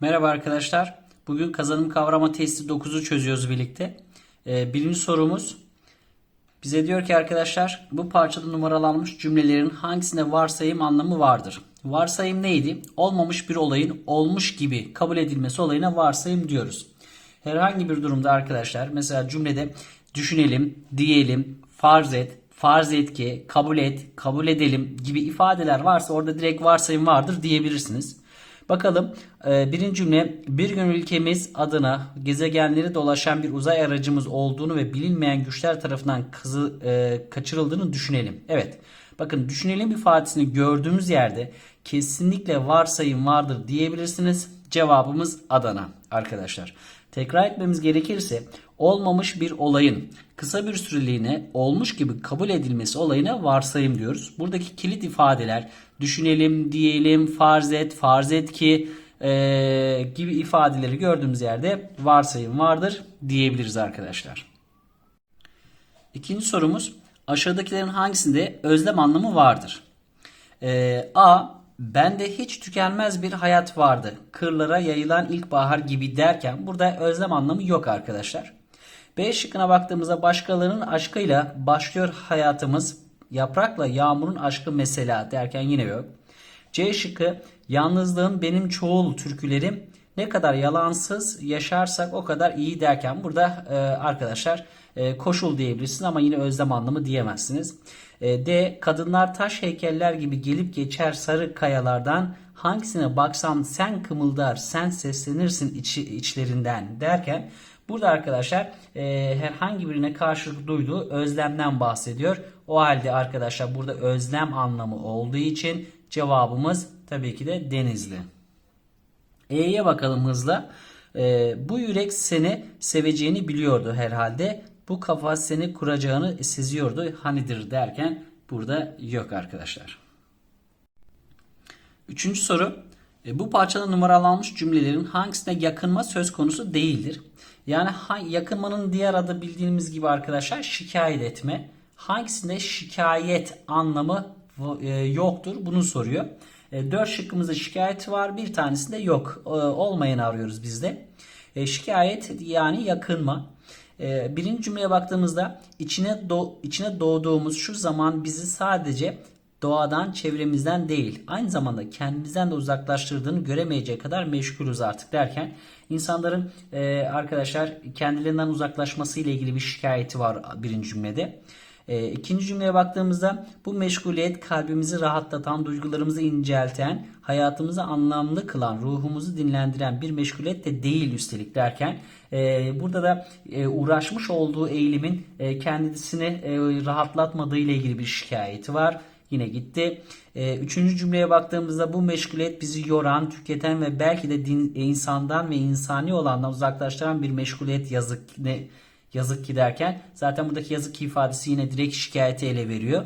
Merhaba arkadaşlar. Bugün kazanım kavrama testi 9'u çözüyoruz birlikte. Ee, birinci sorumuz bize diyor ki arkadaşlar bu parçada numaralanmış cümlelerin hangisinde varsayım anlamı vardır? Varsayım neydi? Olmamış bir olayın olmuş gibi kabul edilmesi olayına varsayım diyoruz. Herhangi bir durumda arkadaşlar mesela cümlede düşünelim, diyelim, farz et, farz et ki, kabul et, kabul edelim gibi ifadeler varsa orada direkt varsayım vardır diyebilirsiniz. Bakalım e, birinci cümle bir gün ülkemiz adına gezegenleri dolaşan bir uzay aracımız olduğunu ve bilinmeyen güçler tarafından kızı, e, kaçırıldığını düşünelim. Evet bakın düşünelim ifadesini gördüğümüz yerde kesinlikle varsayım vardır diyebilirsiniz. Cevabımız Adana arkadaşlar. Tekrar etmemiz gerekirse olmamış bir olayın kısa bir süreliğine olmuş gibi kabul edilmesi olayına varsayım diyoruz. Buradaki kilit ifadeler düşünelim, diyelim, farz et, farz et ki e, gibi ifadeleri gördüğümüz yerde varsayım vardır diyebiliriz arkadaşlar. İkinci sorumuz aşağıdakilerin hangisinde özlem anlamı vardır? Ee, A. Bende hiç tükenmez bir hayat vardı. Kırlara yayılan ilkbahar gibi derken burada özlem anlamı yok arkadaşlar. B şıkkına baktığımızda başkalarının aşkıyla başlıyor hayatımız. Yaprakla yağmurun aşkı mesela derken yine yok. C şıkkı yalnızlığım benim çoğul türkülerim ne kadar yalansız yaşarsak o kadar iyi derken burada e, arkadaşlar e, koşul diyebilirsiniz ama yine özlem anlamı diyemezsiniz. E, D. Kadınlar taş heykeller gibi gelip geçer sarı kayalardan hangisine baksam sen kımıldar sen seslenirsin içi, içlerinden derken burada arkadaşlar e, herhangi birine karşılık duyduğu özlemden bahsediyor. O halde arkadaşlar burada özlem anlamı olduğu için cevabımız tabii ki de denizli. E'ye bakalım hızla. Ee, bu yürek seni seveceğini biliyordu herhalde. Bu kafa seni kuracağını seziyordu. Hanidir derken burada yok arkadaşlar. Üçüncü soru. E, bu parçada numaralanmış cümlelerin hangisine yakınma söz konusu değildir? Yani yakınmanın diğer adı bildiğimiz gibi arkadaşlar şikayet etme. Hangisinde şikayet anlamı e, yoktur? Bunu soruyor. E, 4 şıkkımızda şikayet var. Bir tanesinde yok. E, olmayanı arıyoruz bizde. E, şikayet yani yakınma. E, birinci cümleye baktığımızda içine do, içine doğduğumuz şu zaman bizi sadece doğadan, çevremizden değil, aynı zamanda kendimizden de uzaklaştırdığını göremeyecek kadar meşgulüz artık derken insanların e, arkadaşlar kendilerinden uzaklaşması ile ilgili bir şikayeti var birinci cümlede. E, ikinci cümleye baktığımızda bu meşguliyet kalbimizi rahatlatan, duygularımızı incelten, hayatımızı anlamlı kılan, ruhumuzu dinlendiren bir meşguliyet de değil üstelik derken e, burada da e, uğraşmış olduğu eğilimin e, kendisini e, rahatlatmadığı ile ilgili bir şikayeti var. Yine gitti. E, üçüncü cümleye baktığımızda bu meşguliyet bizi yoran, tüketen ve belki de din, insandan ve insani olandan uzaklaştıran bir meşguliyet yazık ne yazık ki derken zaten buradaki yazık ki ifadesi yine direkt şikayeti ele veriyor.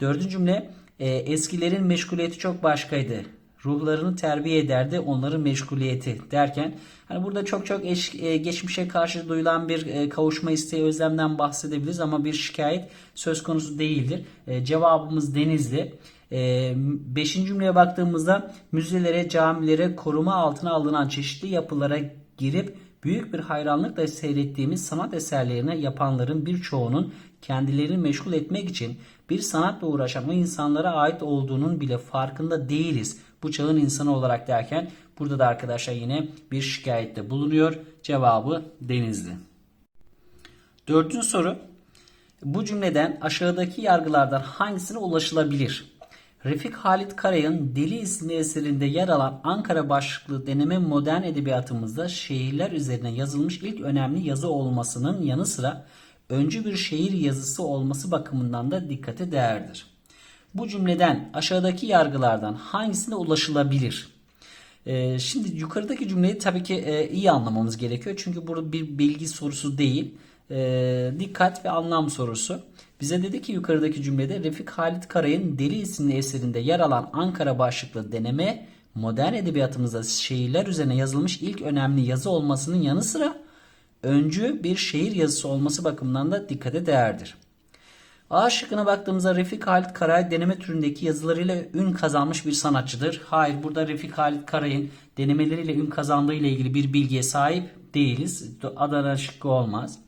Dördüncü cümle e, eskilerin meşguliyeti çok başkaydı. Ruhlarını terbiye ederdi onların meşguliyeti derken hani burada çok çok eş, e, geçmişe karşı duyulan bir e, kavuşma isteği özlemden bahsedebiliriz ama bir şikayet söz konusu değildir. E, cevabımız Denizli. E, beşinci cümleye baktığımızda müzelere, camilere koruma altına alınan çeşitli yapılara girip büyük bir hayranlıkla seyrettiğimiz sanat eserlerini yapanların birçoğunun kendilerini meşgul etmek için bir sanatla uğraşan o insanlara ait olduğunun bile farkında değiliz bu çağın insanı olarak derken burada da arkadaşlar yine bir şikayette bulunuyor. Cevabı Denizli. Dördüncü soru. Bu cümleden aşağıdaki yargılardan hangisine ulaşılabilir? Refik Halit Karay'ın Deli isimli eserinde yer alan Ankara başlıklı deneme modern edebiyatımızda şehirler üzerine yazılmış ilk önemli yazı olmasının yanı sıra öncü bir şehir yazısı olması bakımından da dikkate değerdir. Bu cümleden aşağıdaki yargılardan hangisine ulaşılabilir? Ee, şimdi yukarıdaki cümleyi tabii ki e, iyi anlamamız gerekiyor. Çünkü burada bir bilgi sorusu değil. E, dikkat ve anlam sorusu. Bize dedi ki yukarıdaki cümlede Refik Halit Karay'ın Deli isimli eserinde yer alan Ankara başlıklı deneme modern edebiyatımızda şehirler üzerine yazılmış ilk önemli yazı olmasının yanı sıra öncü bir şehir yazısı olması bakımından da dikkate değerdir. A şıkkına baktığımızda Refik Halit Karay deneme türündeki yazılarıyla ün kazanmış bir sanatçıdır. Hayır burada Refik Halit Karay'ın denemeleriyle ün kazandığı ile ilgili bir bilgiye sahip değiliz. Adana şıkkı olmaz.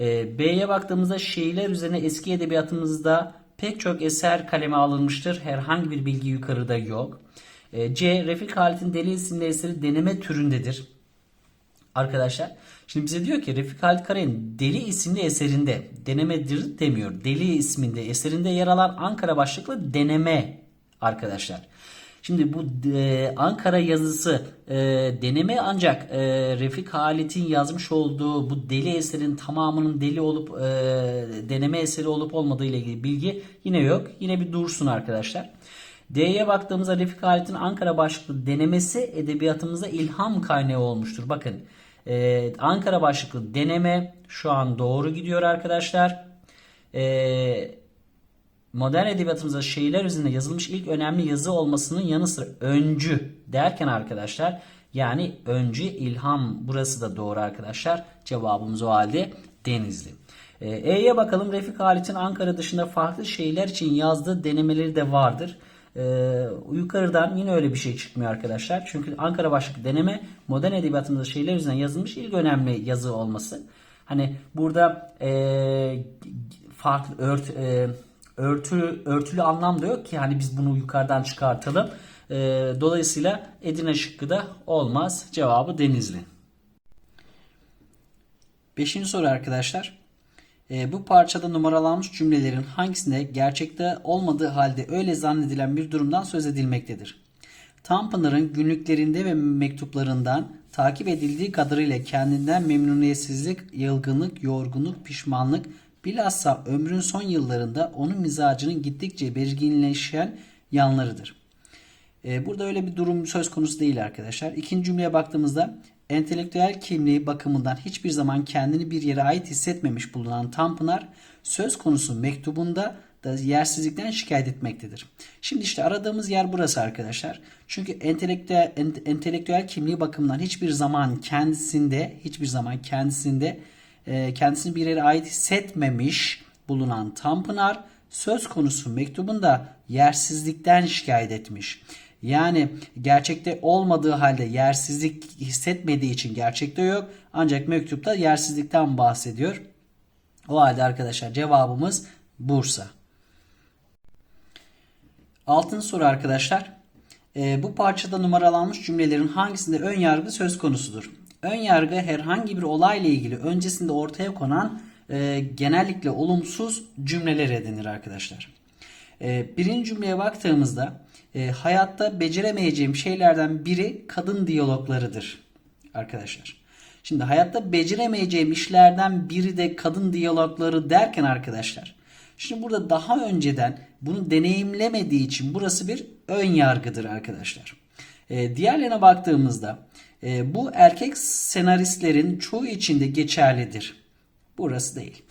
Ee, B'ye baktığımızda şiirler üzerine eski edebiyatımızda pek çok eser kaleme alınmıştır. Herhangi bir bilgi yukarıda yok. Ee, C. Refik Halit'in Deli isimli eseri deneme türündedir. Arkadaşlar şimdi bize diyor ki Refik Halit Karay'ın Deli isimli eserinde denemedir demiyor. Deli isminde eserinde yer alan Ankara başlıklı deneme arkadaşlar. Şimdi bu e, Ankara yazısı e, deneme ancak e, Refik Halit'in yazmış olduğu bu deli eserin tamamının deli olup e, deneme eseri olup olmadığı ile ilgili bilgi yine yok. Yine bir dursun arkadaşlar. D'ye baktığımızda Refik Halit'in Ankara başlıklı denemesi edebiyatımıza ilham kaynağı olmuştur. Bakın e, Ankara başlıklı deneme şu an doğru gidiyor arkadaşlar. E, modern edebiyatımızda şiirler üzerinde yazılmış ilk önemli yazı olmasının yanı sıra öncü derken arkadaşlar yani öncü ilham burası da doğru arkadaşlar. Cevabımız o halde Denizli. E, E'ye bakalım Refik Halit'in Ankara dışında farklı şehirler için yazdığı denemeleri de vardır. Ee, yukarıdan yine öyle bir şey çıkmıyor arkadaşlar. Çünkü Ankara başlıklı deneme modern edebiyatımızda şeyler üzerinden yazılmış ilk önemli yazı olması. Hani burada e, farklı ört, e, örtü, örtülü anlam da yok ki hani biz bunu yukarıdan çıkartalım. E, dolayısıyla Edirne şıkkı da olmaz. Cevabı Denizli. Beşinci soru arkadaşlar. E, bu parçada numaralanmış cümlelerin hangisinde gerçekte olmadığı halde öyle zannedilen bir durumdan söz edilmektedir? Tanpınar'ın günlüklerinde ve mektuplarından takip edildiği kadarıyla kendinden memnuniyetsizlik, yılgınlık, yorgunluk, pişmanlık, bilhassa ömrün son yıllarında onun mizacının gittikçe belirginleşen yanlarıdır. E, burada öyle bir durum söz konusu değil arkadaşlar. İkinci cümleye baktığımızda entelektüel kimliği bakımından hiçbir zaman kendini bir yere ait hissetmemiş bulunan Tanpınar söz konusu mektubunda da yersizlikten şikayet etmektedir. Şimdi işte aradığımız yer burası arkadaşlar. Çünkü entelektüel, entelektüel kimliği bakımından hiçbir zaman kendisinde hiçbir zaman kendisinde kendisini bir yere ait hissetmemiş bulunan Tanpınar söz konusu mektubunda yersizlikten şikayet etmiş. Yani gerçekte olmadığı halde yersizlik hissetmediği için gerçekte yok. Ancak mektupta yersizlikten bahsediyor. O halde arkadaşlar cevabımız Bursa. Altıncı soru arkadaşlar. E, bu parçada numaralanmış cümlelerin hangisinde ön yargı söz konusudur? Ön yargı herhangi bir olayla ilgili öncesinde ortaya konan e, genellikle olumsuz cümleler edinir arkadaşlar. E, birinci cümleye baktığımızda e, hayatta beceremeyeceğim şeylerden biri kadın diyaloglarıdır arkadaşlar. Şimdi hayatta beceremeyeceğim işlerden biri de kadın diyalogları derken arkadaşlar. Şimdi burada daha önceden bunu deneyimlemediği için burası bir ön yargıdır arkadaşlar. E, diğerlerine baktığımızda e, bu erkek senaristlerin çoğu içinde geçerlidir. Burası değil.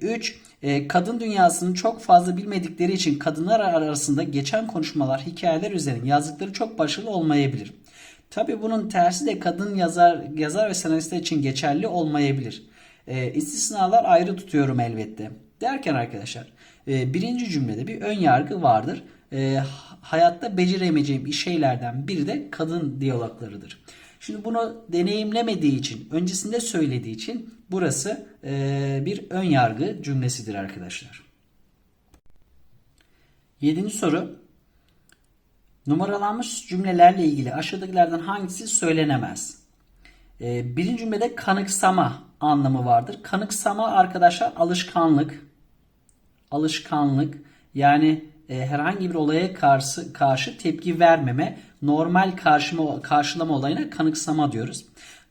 3. E, kadın dünyasını çok fazla bilmedikleri için kadınlar arasında geçen konuşmalar, hikayeler üzerine yazdıkları çok başarılı olmayabilir. Tabi bunun tersi de kadın yazar yazar ve senaristler için geçerli olmayabilir. E, istisnalar ayrı tutuyorum elbette. Derken arkadaşlar e, birinci cümlede bir ön yargı vardır. E, hayatta beceremeyeceğim şeylerden biri de kadın diyaloglarıdır. Şimdi bunu deneyimlemediği için, öncesinde söylediği için burası e, bir ön yargı cümlesidir arkadaşlar. Yedinci soru. Numaralanmış cümlelerle ilgili aşağıdakilerden hangisi söylenemez? E, birinci cümlede kanıksama anlamı vardır. Kanıksama arkadaşlar alışkanlık. Alışkanlık yani e, herhangi bir olaya karşı, karşı tepki vermeme, normal karşıma, karşılama olayına kanıksama diyoruz.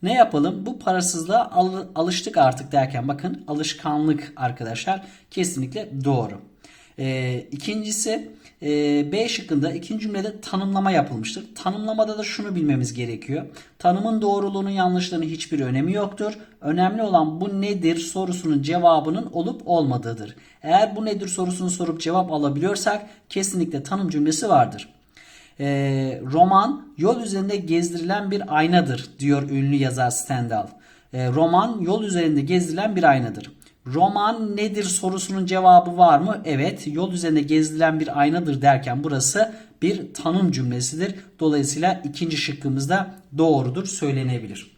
Ne yapalım? Bu parasızlığa al, alıştık artık derken bakın alışkanlık arkadaşlar kesinlikle doğru. E, ikincisi B şıkkında ikinci cümlede tanımlama yapılmıştır. Tanımlamada da şunu bilmemiz gerekiyor. Tanımın doğruluğunun yanlışlığının hiçbir önemi yoktur. Önemli olan bu nedir sorusunun cevabının olup olmadığıdır. Eğer bu nedir sorusunu sorup cevap alabiliyorsak kesinlikle tanım cümlesi vardır. E, roman yol üzerinde gezdirilen bir aynadır diyor ünlü yazar Stendhal. E, roman yol üzerinde gezdirilen bir aynadır. Roman nedir sorusunun cevabı var mı? Evet. Yol üzerinde gezilen bir aynadır derken burası bir tanım cümlesidir. Dolayısıyla ikinci şıkkımız da doğrudur söylenebilir.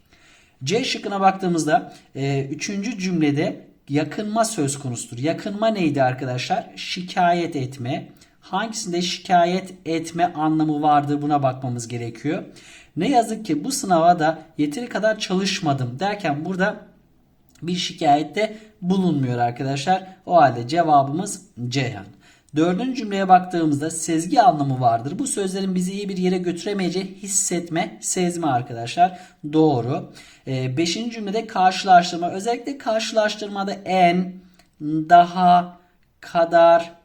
C şıkkına baktığımızda e, üçüncü cümlede yakınma söz konusudur. Yakınma neydi arkadaşlar? Şikayet etme. Hangisinde şikayet etme anlamı vardır buna bakmamız gerekiyor. Ne yazık ki bu sınava da yeteri kadar çalışmadım derken burada bir şikayette bulunmuyor arkadaşlar. O halde cevabımız Ceyhan. Dördüncü cümleye baktığımızda sezgi anlamı vardır. Bu sözlerin bizi iyi bir yere götüremeyeceği hissetme, sezme arkadaşlar. Doğru. Ee, beşinci cümlede karşılaştırma. Özellikle karşılaştırmada en, daha, kadar,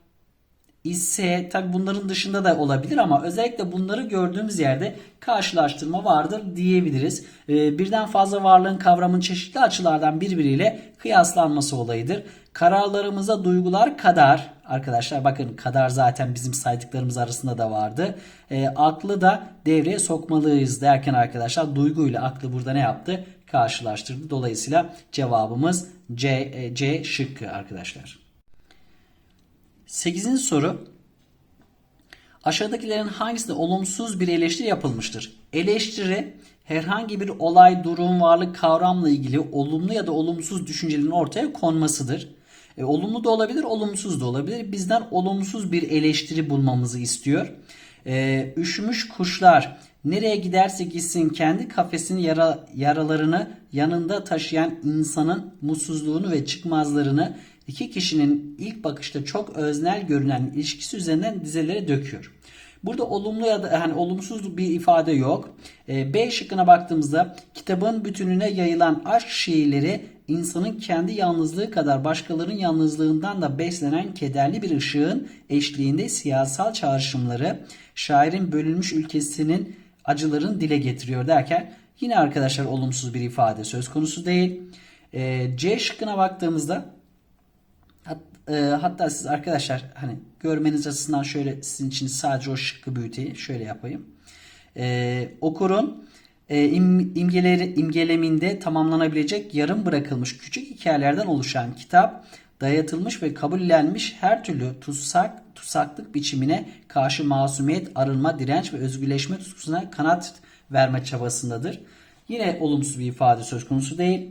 ise tabi bunların dışında da olabilir ama özellikle bunları gördüğümüz yerde karşılaştırma vardır diyebiliriz. Ee, birden fazla varlığın kavramın çeşitli açılardan birbiriyle kıyaslanması olayıdır. Kararlarımıza duygular kadar arkadaşlar bakın kadar zaten bizim saydıklarımız arasında da vardı. Ee, aklı da devreye sokmalıyız derken arkadaşlar duyguyla aklı burada ne yaptı? Karşılaştırdı. Dolayısıyla cevabımız C, e, C şıkkı arkadaşlar. 8. soru. Aşağıdakilerin hangisinde olumsuz bir eleştiri yapılmıştır? Eleştiri herhangi bir olay, durum, varlık, kavramla ilgili olumlu ya da olumsuz düşüncelerin ortaya konmasıdır. E, olumlu da olabilir, olumsuz da olabilir. Bizden olumsuz bir eleştiri bulmamızı istiyor. E, üşümüş kuşlar nereye giderse gitsin kendi kafesinin yara, yaralarını yanında taşıyan insanın mutsuzluğunu ve çıkmazlarını iki kişinin ilk bakışta çok öznel görünen ilişkisi üzerinden dizelere döküyor. Burada olumlu ya da hani olumsuz bir ifade yok. E, B şıkkına baktığımızda kitabın bütününe yayılan aşk şiirleri insanın kendi yalnızlığı kadar başkalarının yalnızlığından da beslenen kederli bir ışığın eşliğinde siyasal çağrışımları şairin bölünmüş ülkesinin acıların dile getiriyor derken yine arkadaşlar olumsuz bir ifade söz konusu değil. E, C şıkkına baktığımızda e, hatta siz arkadaşlar hani görmeniz açısından şöyle sizin için sadece o şıkkı büyüteyim. Şöyle yapayım. E, okurun e, im, imgeleri, imgeleminde tamamlanabilecek yarım bırakılmış küçük hikayelerden oluşan kitap dayatılmış ve kabullenmiş her türlü tutsak, tutsaklık biçimine karşı masumiyet, arınma, direnç ve özgürleşme tutkusuna kanat verme çabasındadır. Yine olumsuz bir ifade söz konusu değil.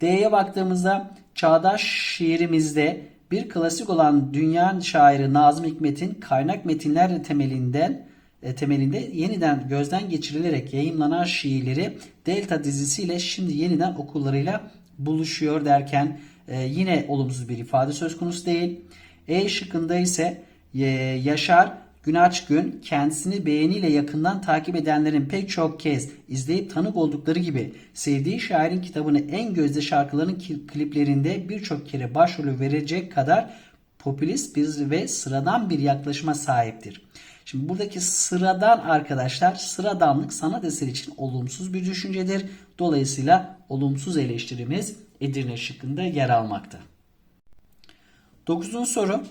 D'ye baktığımızda çağdaş şiirimizde bir klasik olan dünya şairi Nazım Hikmet'in kaynak metinler temelinden e, temelinde yeniden gözden geçirilerek yayınlanan şiirleri Delta dizisiyle şimdi yeniden okullarıyla buluşuyor derken e, yine olumsuz bir ifade söz konusu değil. E şıkkında ise e, Yaşar Günaç Gün kendisini beğeniyle yakından takip edenlerin pek çok kez izleyip tanık oldukları gibi sevdiği şairin kitabını en gözde şarkıların kliplerinde birçok kere başrolü verecek kadar popülist bir ve sıradan bir yaklaşıma sahiptir. Şimdi buradaki sıradan arkadaşlar sıradanlık sanat eseri için olumsuz bir düşüncedir. Dolayısıyla olumsuz eleştirimiz Edirne şıkkında yer almakta. Dokuzuncu soru.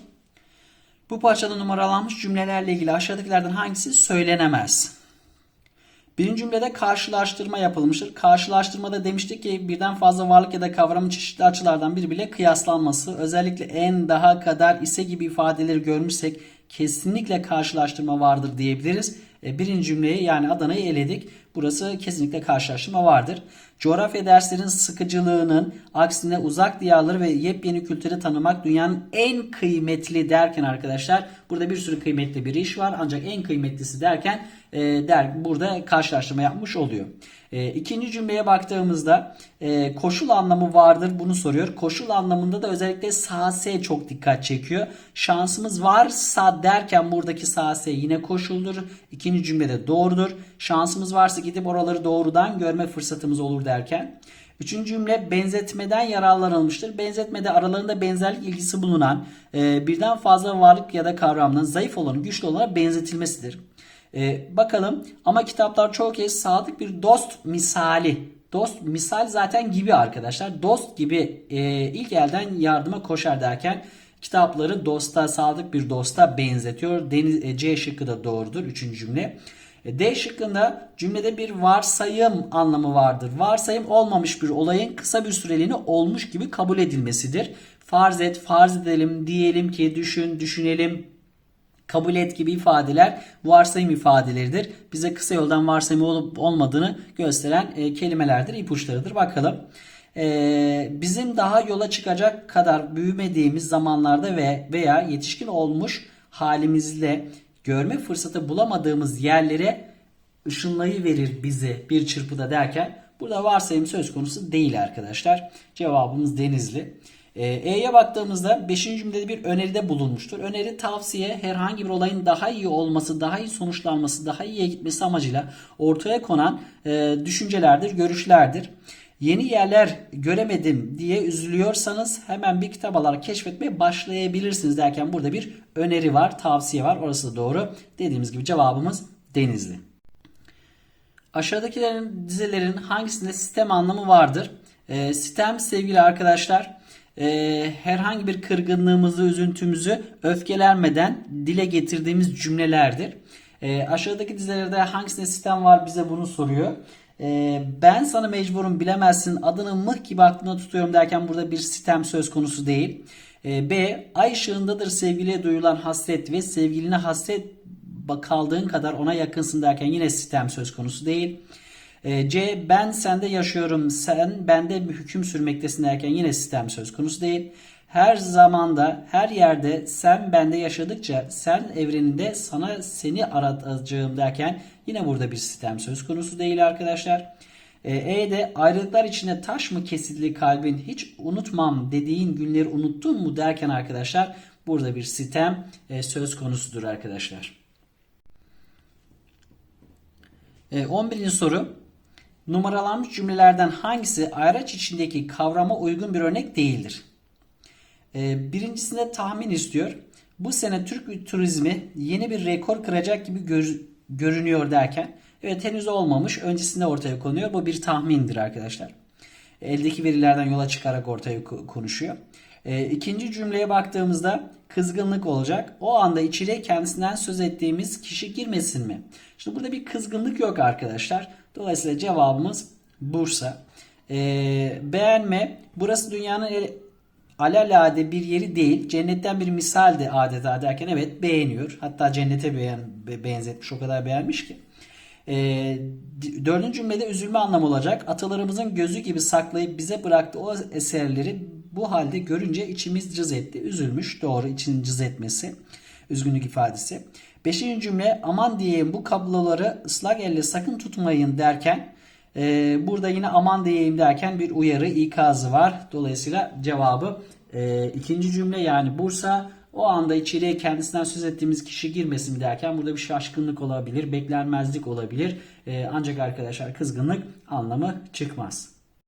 Bu parçada numaralanmış cümlelerle ilgili aşağıdakilerden hangisi söylenemez? Birinci cümlede karşılaştırma yapılmıştır. Karşılaştırmada demiştik ki birden fazla varlık ya da kavramın çeşitli açılardan birbiriyle kıyaslanması. Özellikle en, daha, kadar, ise gibi ifadeleri görmüşsek kesinlikle karşılaştırma vardır diyebiliriz. E, birinci cümleyi yani Adana'yı eledik. Burası kesinlikle karşılaştırma vardır. Coğrafya derslerinin sıkıcılığının aksine uzak diyarları ve yepyeni kültürü tanımak dünyanın en kıymetli derken arkadaşlar burada bir sürü kıymetli bir iş var ancak en kıymetlisi derken e, der burada karşılaştırma yapmış oluyor. E, ikinci cümleye baktığımızda e, koşul anlamı vardır bunu soruyor. Koşul anlamında da özellikle sase çok dikkat çekiyor. Şansımız varsa derken buradaki sase yine koşuldur. İkinci cümlede doğrudur. Şansımız varsa gidip oraları doğrudan görme fırsatımız olur derken. Üçüncü cümle benzetmeden yararlanılmıştır. Benzetmede aralarında benzerlik ilgisi bulunan e, birden fazla varlık ya da kavramın zayıf olanı güçlü olana benzetilmesidir. E, bakalım ama kitaplar çoğu kez sadık bir dost misali. Dost misal zaten gibi arkadaşlar. Dost gibi e, ilk elden yardıma koşar derken kitapları dosta sadık bir dosta benzetiyor. Deniz, e, C şıkkı da doğrudur. Üçüncü cümle. E, D şıkkında cümlede bir varsayım anlamı vardır. Varsayım olmamış bir olayın kısa bir süreliğine olmuş gibi kabul edilmesidir. farz et, farz edelim, diyelim ki, düşün, düşünelim, kabul et gibi ifadeler varsayım ifadeleridir. Bize kısa yoldan varsayım olup olmadığını gösteren e, kelimelerdir, ipuçlarıdır. Bakalım. E, bizim daha yola çıkacak kadar büyümediğimiz zamanlarda ve veya yetişkin olmuş halimizle görme fırsatı bulamadığımız yerlere ışınlayı verir bizi bir çırpıda derken burada varsayım söz konusu değil arkadaşlar. Cevabımız Denizli. Ee, E'ye baktığımızda 5. cümlede bir öneride bulunmuştur. Öneri tavsiye herhangi bir olayın daha iyi olması, daha iyi sonuçlanması, daha iyiye gitmesi amacıyla ortaya konan e, düşüncelerdir, görüşlerdir. Yeni yerler göremedim diye üzülüyorsanız hemen bir kitap alarak keşfetmeye başlayabilirsiniz derken burada bir öneri var, tavsiye var. Orası da doğru. Dediğimiz gibi cevabımız Denizli. Aşağıdakilerin dizelerin hangisinde sistem anlamı vardır? E, sistem sevgili arkadaşlar e, herhangi bir kırgınlığımızı, üzüntümüzü öfkelenmeden dile getirdiğimiz cümlelerdir. E, aşağıdaki dizelerde hangisinde sistem var bize bunu soruyor. E, ben sana mecburum bilemezsin adını mıh gibi aklına tutuyorum derken burada bir sistem söz konusu değil. E, B. Ay ışığındadır sevgiliye duyulan hasret ve sevgiline hasret kaldığın kadar ona yakınsın derken yine sistem söz konusu değil. E, C. Ben sende yaşıyorum sen bende hüküm sürmektesin derken yine sistem söz konusu değil. Her zamanda her yerde sen bende yaşadıkça sen evreninde sana seni aratacağım derken yine burada bir sistem söz konusu değil arkadaşlar. E, E'de ayrılıklar içinde taş mı kesildi kalbin hiç unutmam dediğin günleri unuttun mu derken arkadaşlar burada bir sistem e, söz konusudur arkadaşlar. E, 11. soru. Numaralanmış cümlelerden hangisi ayraç içindeki kavrama uygun bir örnek değildir? E, birincisinde tahmin istiyor. Bu sene Türk turizmi yeni bir rekor kıracak gibi gör- görünüyor derken evet henüz olmamış öncesinde ortaya konuyor. Bu bir tahmindir arkadaşlar. Eldeki verilerden yola çıkarak ortaya ko- konuşuyor. E, ikinci cümleye baktığımızda kızgınlık olacak. O anda içeriye kendisinden söz ettiğimiz kişi girmesin mi? Şimdi burada bir kızgınlık yok arkadaşlar. Dolayısıyla cevabımız Bursa. E, beğenme. Burası dünyanın alelade bir yeri değil. Cennetten bir misal de adeta derken evet beğeniyor. Hatta cennete beğen, be- benzetmiş. O kadar beğenmiş ki. E, dördüncü cümlede üzülme anlamı olacak. Atalarımızın gözü gibi saklayıp bize bıraktığı o eserleri bu halde görünce içimiz cız etti. Üzülmüş. Doğru için cız etmesi. Üzgünlük ifadesi. Beşinci cümle aman diyeyim bu kabloları ıslak elle sakın tutmayın derken e, burada yine aman diyeyim derken bir uyarı ikazı var. Dolayısıyla cevabı e, ikinci cümle yani Bursa o anda içeriye kendisinden söz ettiğimiz kişi girmesin derken burada bir şaşkınlık olabilir, beklenmezlik olabilir. E, ancak arkadaşlar kızgınlık anlamı çıkmaz.